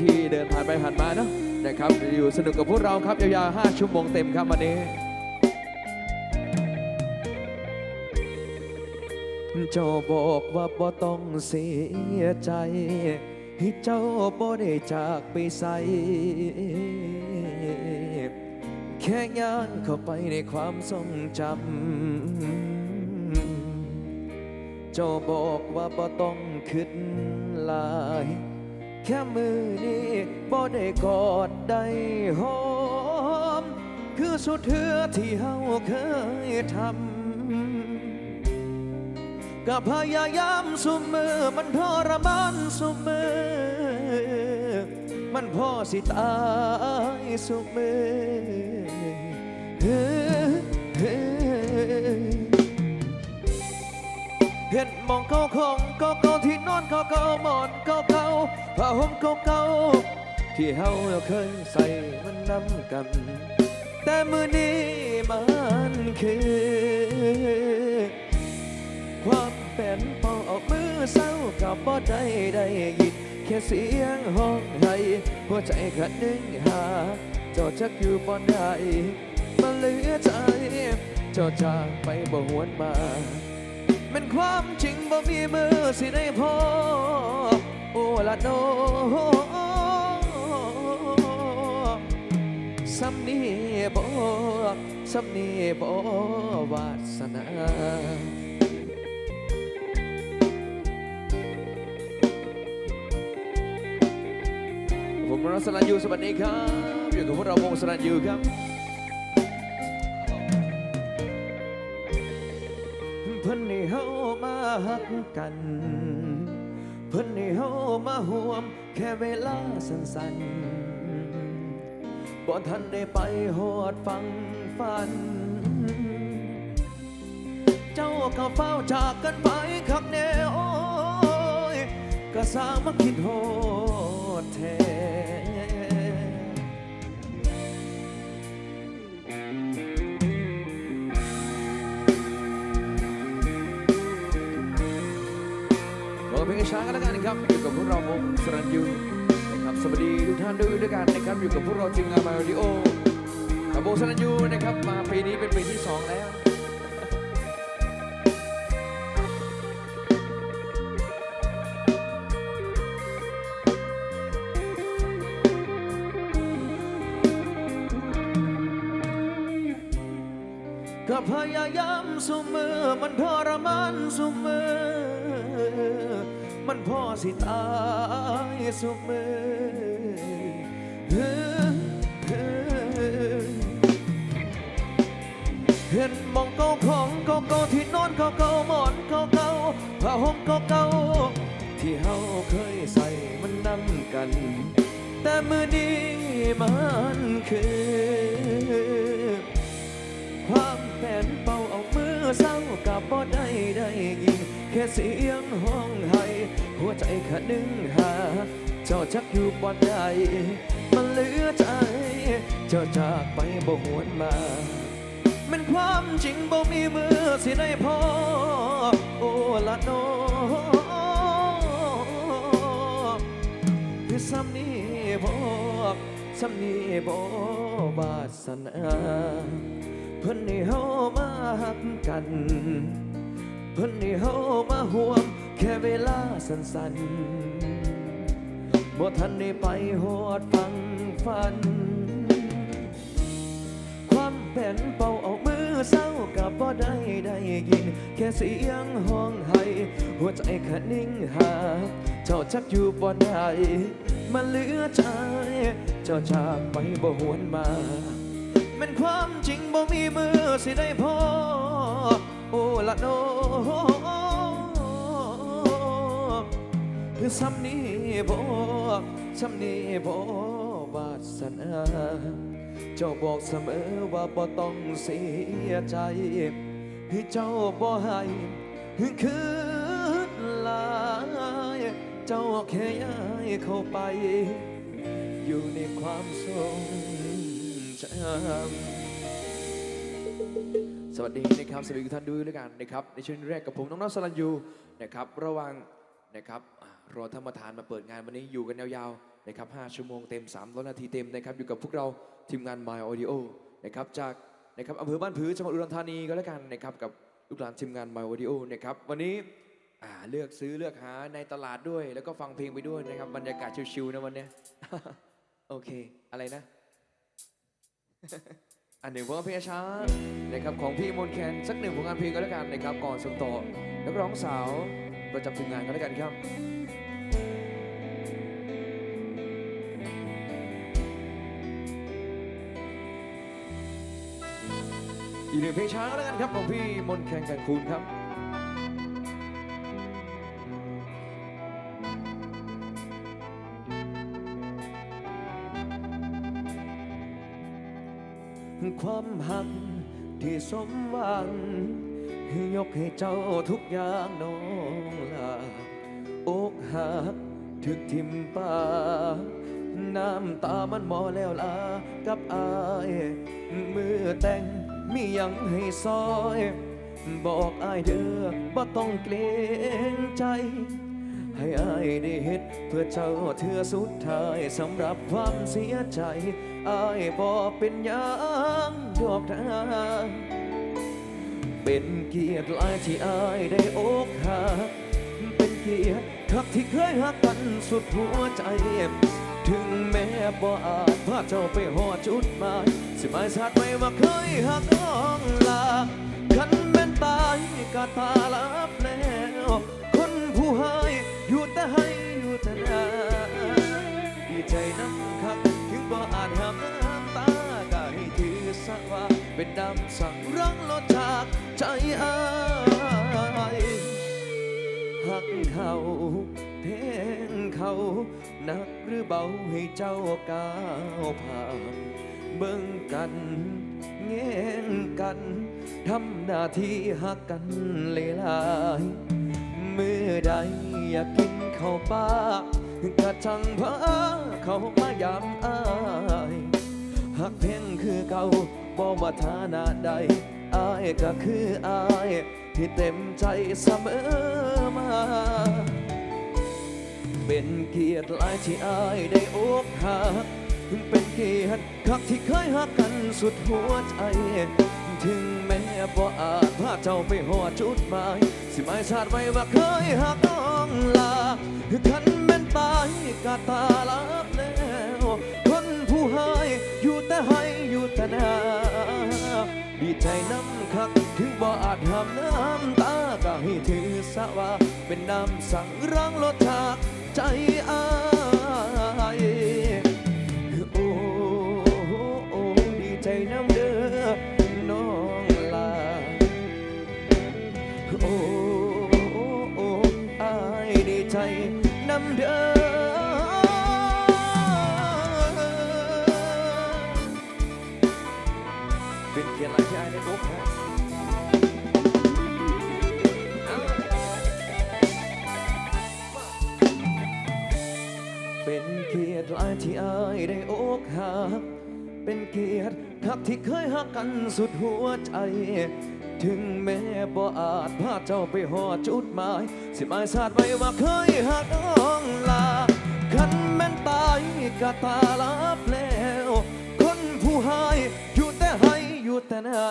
ที่เดินผ่านไปผ่านมาเนาะนะครับอยู่สนุกกับพวกเราครับยาวๆ5ชั่วโมงเต็มครับวันนี้เจ้าบอกว่าบ่ต้องเสียใจให้เจ้าบ่ได้จากไปใส่แค่ย่างเข้าไปในความทรงจำ เจ้าบอกว่าบ่ต้องคิดลาย แค่มือนี้บ่ได้กอดได้หอม คือสุดเทือที่เฮาเคยทำก็พยายามสุมมือมันทรมานสุมมือ มันพ่อสิตายสุมมือ ห็นมองเขาของเก่าที่นอนเก่าหมอนเก่าผ้าห่มเก่าที่เฮาเคยใส่มันนำกัน แต่มือนี้มันคือ ความเป็นเป่าออกมือเศร้ากับบ่ได้ได้ยินแค่เสียงห้องไห้หัวใจขัดหนึ่งหาเจ้าจักอยู่บ่ได้มันเหลือใจเจ้าจากไปบ่หวนมา เป็นความจริงบ่มีมือสิได้พอโอ้ละโนสำนีบ่สำนีบ่วาสนาผมรัสลันยูสวัสดีครับ อยู่กับพวกเราวงสลันยูครับ เพิ่นให้เฮามาฮักกัน เพิ่นให้เฮามาห่วม แค่เวลาสั้นๆบ่ทันได้ไปหอดฟังฝัน เจ้าก็เฝ้าจากกันไปคักแนโอ้ยก็สางมาคิดโหดแท้ข เพลงช้ากันแล้วกันนะครับอยู่กับพวกเราวงสรัญยูนะครับสวัสดีทุกท่านด้วยด้วยกันนะครับอยู่กับพวกเราทีมงานมาริโอกับวงสรัญยูนะครับมาปีนี้เป็นปีที่สองแล้วก็พยายามสมมือมันทรมานสมมือ สิตายสุมือเฮ้อเฮ้อเห็นมองเก่าของเก่าๆที่นอนเก่าๆหมอนเก่าๆผ้าห่มเก่าๆที่เฮาเคยใส่มันนำกัน แต่มือนี้มันคือ นเป่าเอามือเศร้ากับบ่ได้ได้ยินแค่เสียงห้องไห้หัวใจขัดหนึ่งหา เจ้าจักอยู่บ่ได้มันเหลือใจ เจ้าจากไปบ่หวนมามันความจริงบ่มีมือสิได้พอโอ้ละโนคือซ้ำนี้บ่ซ้ำนี้บ่วาสนา พิ่นให้เฮามาหักกัน เพิ่นให้เฮามาห่วงแค่เวลาสั้นๆบ่ทันได้ไปหอดฟังฝัน ความแผ่นเป่าเอามือเศร้ากับบ่ได้ได้ยิน แค่เสียงห้องไห้หัวใจขันิ่งหา เจ้าจักอยู่บ่ได้มันเหลือใจ เจ้าจากไปบ่หวนมา มันความจริงบ่มีมือสิได้พอโอ้ละโนคือซ้ำนี้บ่ซ้ำนี้บ่วาสนาเจ้าบอกเสมอว่าบ่ต้องเสียใจให้เจ้าบ่ให้คืนลายเจ้าแค่ย้ายเข้าไป อยู่ในความทรง สวัสดีนะครับสวัสดีทุกท่านด้วยด้วยกันนะครับในช่วงแรกกับผมน้องน้องสลันยูนะครับระวังนะครับรอธรรมทานมาเปิดงานวันนี้อยู่กันยาวๆนะครับ5ชั่วโมงเต็ม300นาทีเต็มนะครับอยู่กับพวกเราทีมงาน My Audio นะครับจากนะครับอำเภอบ้านผือจังหวัดอุดรธานีก็แล้วกันนะครับกับลูกหลานทีมงาน My Audio นะครับวันนี้เลือกซื้อเลือกหาในตลาดด้วย แล้วก็ฟังเพลงไปด้วยนะครับบรรยากาศชิวๆนะวันเนี้ยโอเค อะไรนะ อันหนึ่งผลงานเพลงช้านะครับของพี่มนแคนสักหนึ่งผลงานเพลงก็แล้วกันนะครับก่อนส่งต่อนักร้องสาวประจำทีมงานก็แล้วกันครับอีกหนึ่งเพลงช้าก็แล้วกันครับของพี่มนแคนกันคูณครับ ความหักที่สมหวังยกให้เจ้าทุกอย่างน้องลาอกหักถึกทิมป่าน้ำตามันมอแล้วลากับอายมือแต่งมียังให้ซอย บอกอายเด้อบ่ต้องเกรงใจ ให้อายได้เฮ็ดเพื่อเจ้าเทือสุดท้ายสำหรับความเสียใจอายบ่เป็นยัง ดอกทาเป็นเกียรติหลายที่อายได้อกหักเป็นเกียรติคักที่เคยหักกันสุดหัวใจ ถึงแม้บ่อาจพาเจ้าไปหอดจุดหมายสิหมายสัตว์ไม่ว่าเคยหักน้อง เป็นน้ำสั่งรังลดจากใจอายหักเขาเพงเขาหนักหรือเบาให้เจ้าก้าวผ่านเบิ่งกันแง่งกันทำหน้าที่หักกันเลยลายเมื่อใดอยากกินข้าวปลากระชังพาเขามายำอาย หักเพียงคือเก่าบ่ว่าฐานะใดอายก็คืออายที่เต็มใจเสมอมา เป็นเกียรติหลายที่อายได้อกหักเป็นเกียรติคักที่เคยหักกันสุดหัวใจ ถึงแม้บ่อาจพาเจ้าไปหอดจุดหมาย สิหมายชาติไว้ว่าเคยหักน้องลาคันแม่นตายกาตาลับ แต่ให้อยู่แต่หนาดีใจน้ำคักถึงบ่อาจห้ามน้ำตาก็ให้ถือสะว่า เป็นน้ำสั่งรังลดจากใจอาย ได้อกหัก เป็นเกียรติคักที่เคยหักกันสุดหัวใจ ถึงแม้บ่อาจพาเจ้าไปหอดจุดหมาย สิหมายสาดไว้ว่าเคยหักน้องลาคันแม่นตายก็ตาลับแล้ว คนผู้ให้อยู่แต่ให้อยู่แต่หนา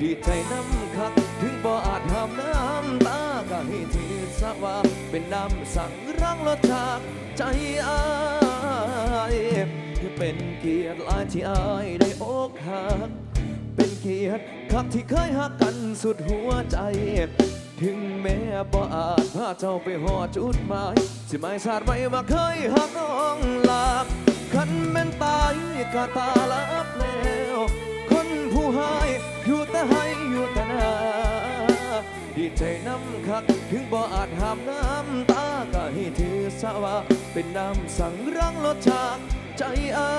ดีใจน้ำคักถึงบ่อาจห้ามน้ำตาก็ให้ถือสว่าเป็นน้ำสั่งรังรสจากใจอา เป็นเกียรติลายที่อายได้อกหัก เป็นเกียรติคักที่เคยหักกันสุดหัวใจ ถึงแม้บ่อาจพาเจ้าไปหอดจุดหมายสิหมายสาดไว้ว่าเคยหักน้องลาคันแม่นตายก็ตาลับแล้ว คนผู้ให้อยู่แต่ให้อยู่แต่นาดีใจน้ำคักถึงบ่อาจห้ามน้ำตาก็ให้ถือสะว่าเป็นน้ำสั่งรังลดจาก ใจอา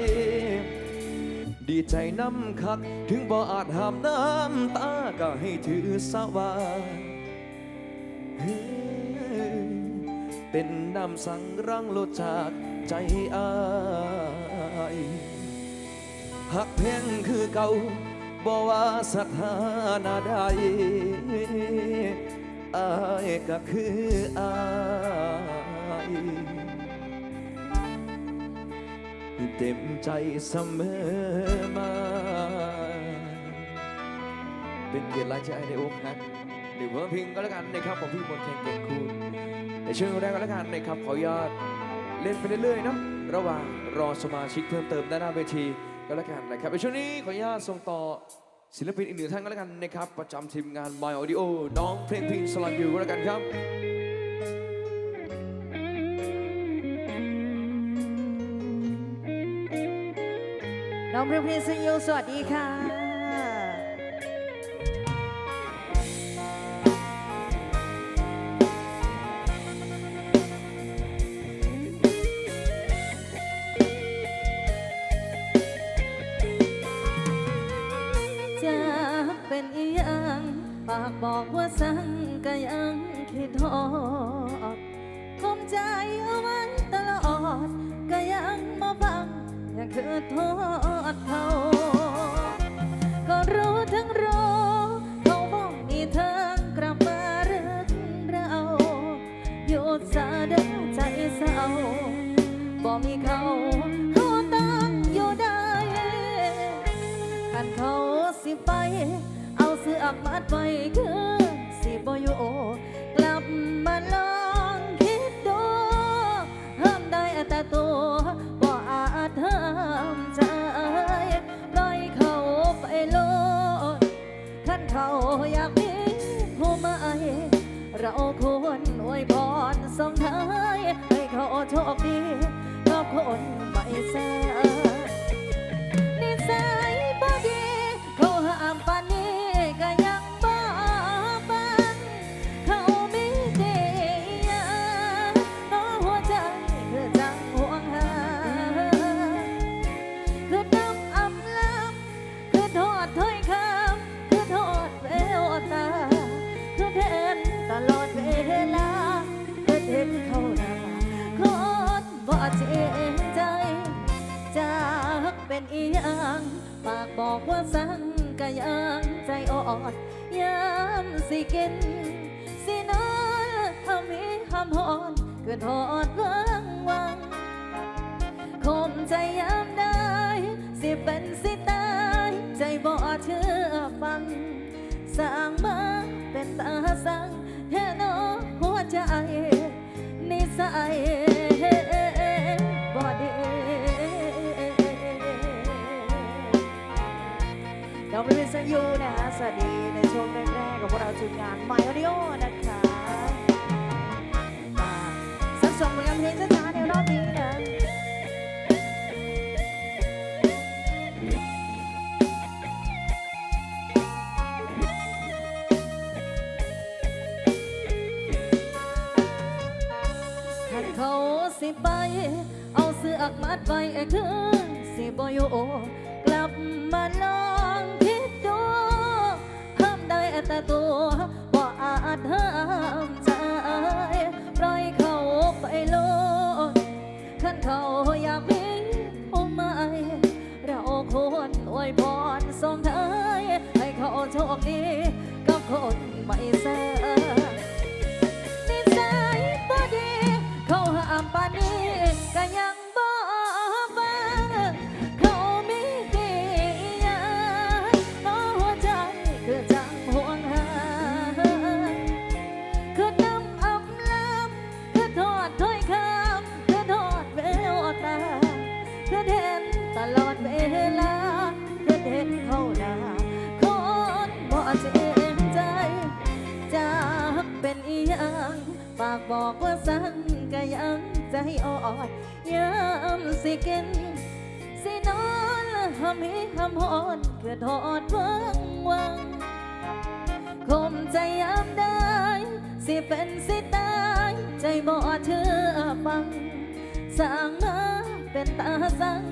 ยดีใจน้ำคัก ถึงบ่อาจห้ามน้ำตาก็ให้ถือสว่าเฮเป็นน้ำสังรังโลจากใจอายหักเพียงคือเก่าบ่ว่าสถานะใดอายก็คืออาย เต็มใจเสมอมา เป็นเกียรติหลายใจในอกหักหรือว่าพิงก็แล้วกันนะครับของพี่มนต์แข่งเก่งคูณในช่วงแรกก็แล้วกันนะครับขออนุญาตเล่นไปเรื่อยๆนะระหว่างรอสมาชิกเพิ่มเติมด้านหน้าเวทีก็แล้วกันนะครับในช่วงนี้ขออนุญาตส่งต่อศิลปินอีกหนึ่งท่านก็แล้วกันนะครับ ประจำทีมงาน My Audio น้องเพลงพิงสลันอยู่ก็แล้วกันครับ น้องเพลงเพลงสยูสวัสดีค่ะ จะเป็นอีหยังปากบอกว่าสั่งก็ยังคิดทอดคมใจเอาไว้ตลอดก็ยังมาฟัง ยังคือทอดเขาก็รู้ทั้งรู้เขาบอกมีเธอกลับมาเรื่องเราหยุดซาเดินใจเศร้าบอกมีเขาเขาต้งอยู่ได้คันเขาสิไป เอาเสื้อมัดไว้คือสิบอยู่กลับมาลองคิดดูห้ามได้แต่ตัวาอยากมีผู้ใหม่เราควรอวยพรส่งท้ายให้เขาโชคดีกับคนใหม่แซ่นิสัยบ่ดีเขาห้ามปานนี้ ชื่อฟัง สร้างมาเป็นตาสังแค่นอหัวใจนิสัยบ่ดีเราเป็นวิสยูนะคะสวัสดีในช่วงแรกๆของพวกเราทีมงาน My Audio นะคะสักสองผลงานเพลงช้าๆในรอบนี้ สิไป เอาเสื้อกมัดไว้ไอ้คืนสิบอยู่กลับมาลองคิดดูห้ามได้แต่ตัวบ่อาจห้ามใจปล่อยเขาไปโลดขันเขาอยากมีผู้ใหม่เราควรอวยพรส่งท้ายให้เขาโชคดีกับคนใหม่แซ่นิาห้ามปานนี้ก็ยัง ใจยามได้ สิเป็นสิตาย ใจบ่เชื่อฟังสร้างมาเป็นตาสัง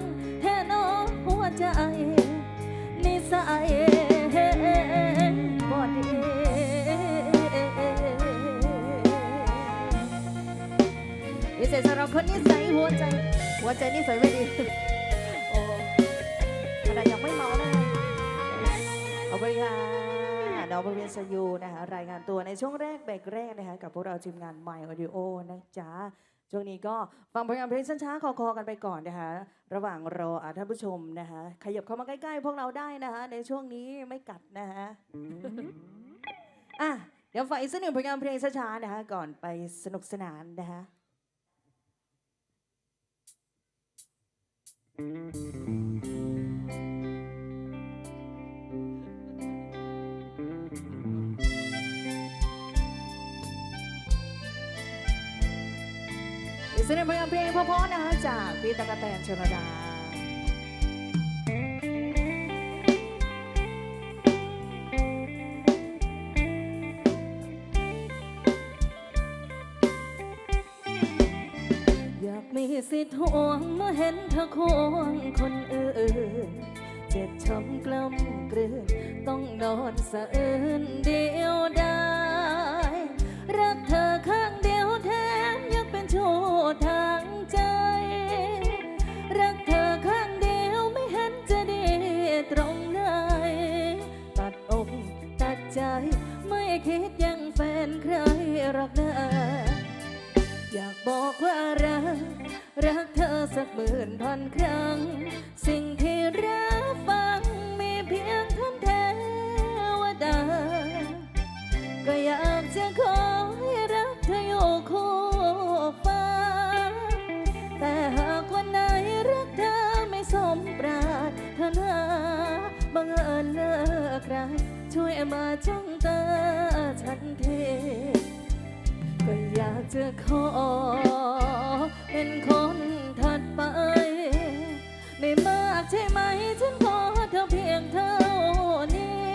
แท่นอหัวใจนิสัยบ่ดีพิเศษสำหรับคนนิสัยหัวใจ หัวใจนิสัยไม่ดีโอ้ขนาดยังไม่เมาเลยเอาไปค่ะ ดาวบริเวณสยูนะคะรายงานตัวในช่วงแรกเบรกแรกนะคะกับพวกเราทีมงาน My Audio นะจ๊ะช่วงนี้ก็ฟังผลงานเพลงช้าๆคอๆกันไปก่อนนะคะระหว่างรอท่านผู้ชมนะคะขยับเข้ามาใกล้ๆ พวกเราได้นะคะในช่วงนี้ไม่กัดนะคะอะเดี๋ยวฝากอีกสักหนึ่งผลงานเพลงช้าๆนะคะก่อนไปสนุกสนานนะคะ สักหนึ่งผลงานเพลงเพราะๆนะคะจากพี่ตะกะแตนชนดาอยากมีสิทธิ์ห่วงเมื่อเห็นเธอควงคนอื่น เจ็บช้ำกล้ำกลืนต้องนอนสะอื้นเดียวดาย หรอกนะอยากบอกว่ารัก รักเธอสักหมื่นพันครั้ง สิ่งที่รับฟังมีเพียงท่านเทวดา ก็อยากจะขอให้รักเธออยู่คู่ฟ้า แต่หากวันไหนรักเธอไม่สมปรารถนาบังเอิญเลิกรักช่วยมาจ้องตาฉันที ก็อยากจะขอ เป็นคนถัดไป ไม่มากใช่ไหมฉันขอเธอเพียงเท่านี้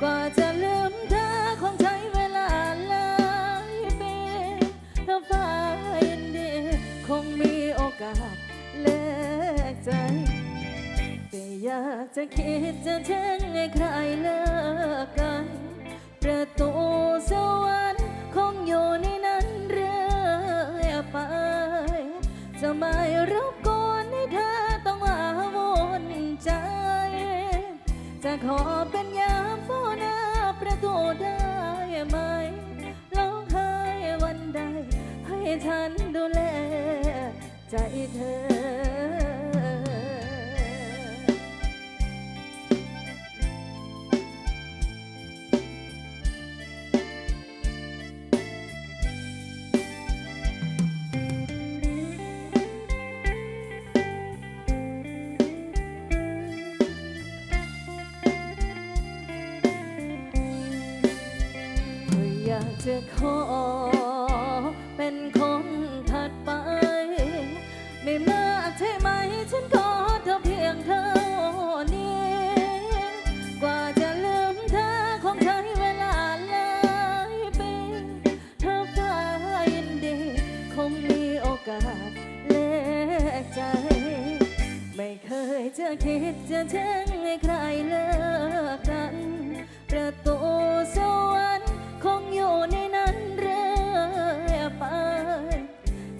กว่าจะลืมเธอคงใช้เวลาหลายปีถ้าฟ้ายินดีคงมีโอกาสแลกใจแต่อยากจะคิดจะแช่งให้ใครเลิกกัน ประตูสวรรค์ ขอเป็นยามเฝ้าหน้าประตูได้ไหมร้องไห้วันใด ให้ฉันดูแลใจเธอ จะคิดจะแช่งให้ใครเลิกกัน ประตูสวรรค์คงอยู่ในนั้นเรื่อยไป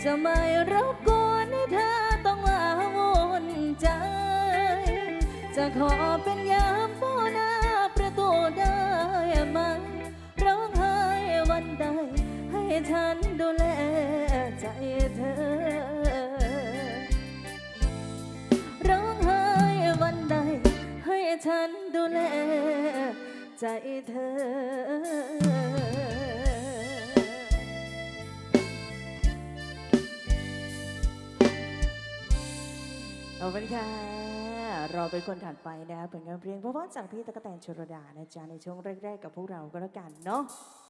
จะไม่รบกวนให้เธอต้องมาวนใจ จะขอเป็นยามเฝ้าหน้าประตูได้ไหมร้องไห้วันใด ให้ฉันดูแลใจเธอ ฉันดูแลใจเธอ ขอบคุณค่ะรอเป็นคนถัดไปนะคะผลงานเพลงเพราะว่าจากพี่ตะกกะแตนชรดานะจ๊ะในช่วงแรกๆกับพวกเราก็แล้วกันเนาะ